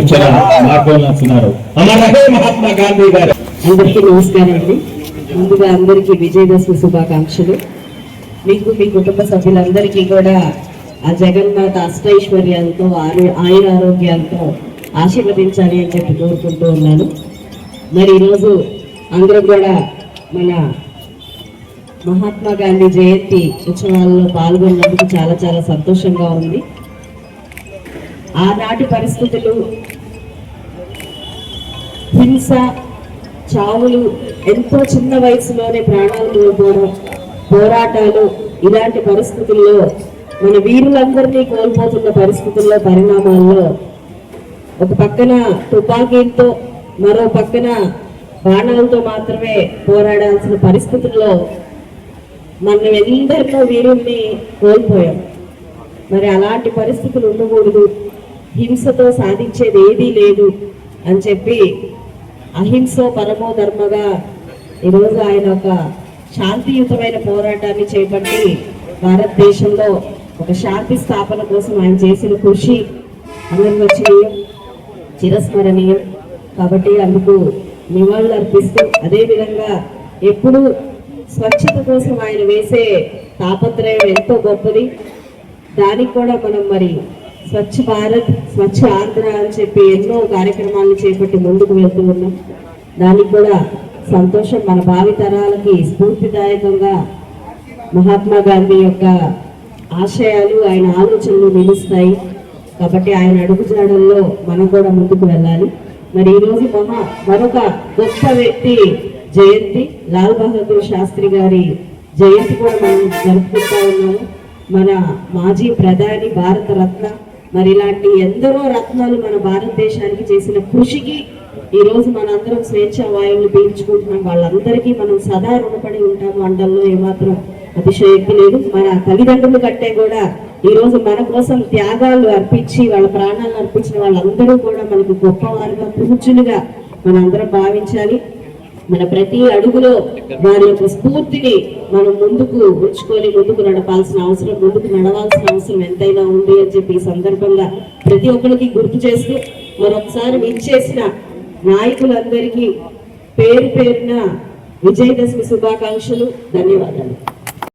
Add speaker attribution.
Speaker 1: ఇచ్చిన మాట్లాడుతున్నారు మహాత్మా గాంధీ గారు.
Speaker 2: అందరికీ నమస్కారం అండి. ముందుగా అందరికీ విజయదశమి శుభాకాంక్షలు. మీకు మీ కుటుంబ సభ్యులందరికీ కూడా ఆ జగన్మాత అష్టైశ్వర్యాలతో ఆరు ఆయుర ఆరోగ్యాలతో ఆశీర్వదించాలి అని చెప్పి కోరుకుంటూ ఉన్నాను. మరి ఈరోజు అందరూ కూడా మన మహాత్మా గాంధీ జయంతి ఉత్సవాల్లో పాల్గొన్నందుకు చాలా చాలా సంతోషంగా ఉంది. ఆనాటి పరిస్థితులు. హింస చావులు ఎంతో చిన్న వయసులోనే ప్రాణాలు కోల్పోవడం పోరాటాలు ఇలాంటి పరిస్థితుల్లో మన వీరులందరినీ కోల్పోతున్న పరిస్థితుల్లో పరిణామాల్లో ఒక పక్కన తుపాకీలతో మరో పక్కన బాణాలతో మాత్రమే పోరాడాల్సిన పరిస్థితుల్లో మనం ఎందరినో వీరుల్ని కోల్పోయాం. మరి అలాంటి పరిస్థితులు ఉండకూడదు. హింసతో సాధించేది ఏదీ లేదు అని చెప్పి అహింసో పరమో ధర్మగా ఈరోజు ఆయన ఒక శాంతియుతమైన పోరాటాన్ని చేపట్టి భారతదేశంలో ఒక శాంతి స్థాపన కోసం ఆయన చేసిన కృషి అనిర్వచనీయం చిరస్మరణీయం. కాబట్టి అందుకు నివాళులు అర్పిస్తూ అదేవిధంగా ఎప్పుడు స్వచ్ఛత కోసం ఆయన వేసే తాపత్రయం ఎంతో గొప్పది. దానికి కూడా మనం మరి స్వచ్ఛ భారత్ స్వచ్ఛ ఆంధ్ర అని చెప్పి ఎన్నో కార్యక్రమాలను చేపట్టి ముందుకు వెళ్తూ ఉన్నాం. దానికి కూడా సంతోషం మన భావి తరాలకి స్ఫూర్తిదాయకంగా మహాత్మా గాంధీ యొక్క ఆశయాలు ఆయన ఆలోచనలు నిలుస్తాయి. కాబట్టి ఆయన అడుగుజాడల్లో మనం కూడా ముందుకు వెళ్ళాలి. మరి ఈరోజు మహా మరొక గొప్ప వ్యక్తి జయంతి లాల్ బహదూర్ శాస్త్రి గారి జయంతి కూడా మనం జరుపుకుంటా ఉన్నాము. మన మాజీ ప్రధాని భారత రత్న మరి ఇలాంటి ఎందరో రత్నాలు మన భారతదేశానికి చేసిన కృషికి ఈ రోజు మనందరం స్వేచ్ఛ వాయువులు పీల్చుకుంటున్నాం. వాళ్ళందరికీ మనం సదా రుణపడి ఉంటాము. అండల్లో ఏమాత్రం అతిశయోక్తి లేదు. మన తల్లిదండ్రులు కంటే కూడా ఈ రోజు మన కోసం త్యాగాలు అర్పించి వాళ్ళ ప్రాణాలను అర్పించిన వాళ్ళందరూ కూడా మనకు గొప్పవారుగా పూజులుగా మనందరం భావించాలి. మన ప్రతి అడుగులో వారి యొక్క స్ఫూర్తిని మనం ముందుకు ఉంచుకొని ముందుకు నడపాల్సిన అవసరం ముందుకు నడవాల్సిన అవసరం ఎంతైనా ఉంది అని చెప్పి ఈ సందర్భంగా ప్రతి ఒక్కరికి గుర్తు చేస్తూ మరొకసారి విచ్చేసిన నాయకులందరికీ పేరు పేరున విజయదశమి శుభాకాంక్షలు ధన్యవాదాలు.